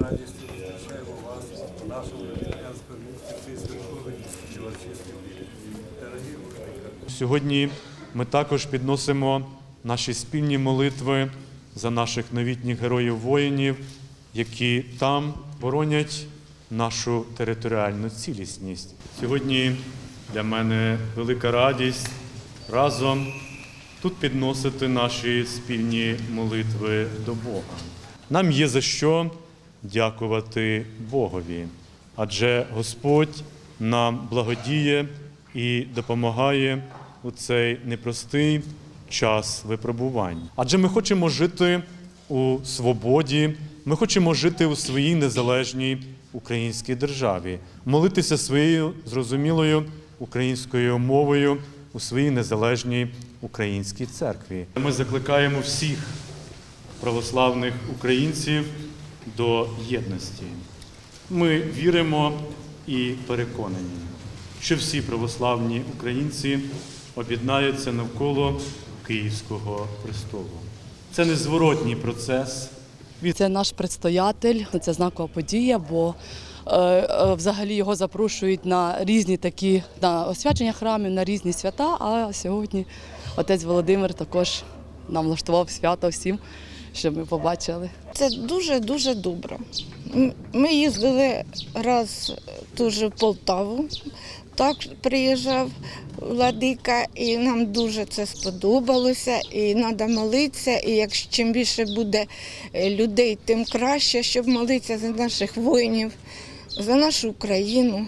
радістю зустрічаємо вас у нашому християнському місті владика, Сьогодні ми також підносимо наші спільні молитви за наших новітніх героїв-воїнів, які там боронять нашу територіальну цілісність. Сьогодні для мене велика радість разом тут підносити наші спільні молитви до Бога. Нам є за що дякувати Богові, адже Господь нам благодіє і допомагає у цей непростий час випробувань. Адже ми хочемо жити у свободі, ми хочемо жити у своїй незалежній українській державі, молитися своєю зрозумілою українською мовою у своїй незалежній українській церкві. Ми закликаємо всіх православних українців до єдності. Ми віримо і переконані, що всі православні українці об'єднаються навколо Київського престолу. Це незворотній процес. Це наш предстоятель, це знакова подія, бо е, е, взагалі його запрошують на різні такі на освячення храмів, на різні свята. А сьогодні отець Володимир також нам влаштував свято всім, щоб ми побачили. Це дуже дуже добре. Ми їздили раз дуже в Полтаву. Так приїжджав владика, і нам дуже це сподобалося. І треба молитися. І якщо чим більше буде е, людей, тим краще, щоб молитися за наших воїнів, за нашу Україну.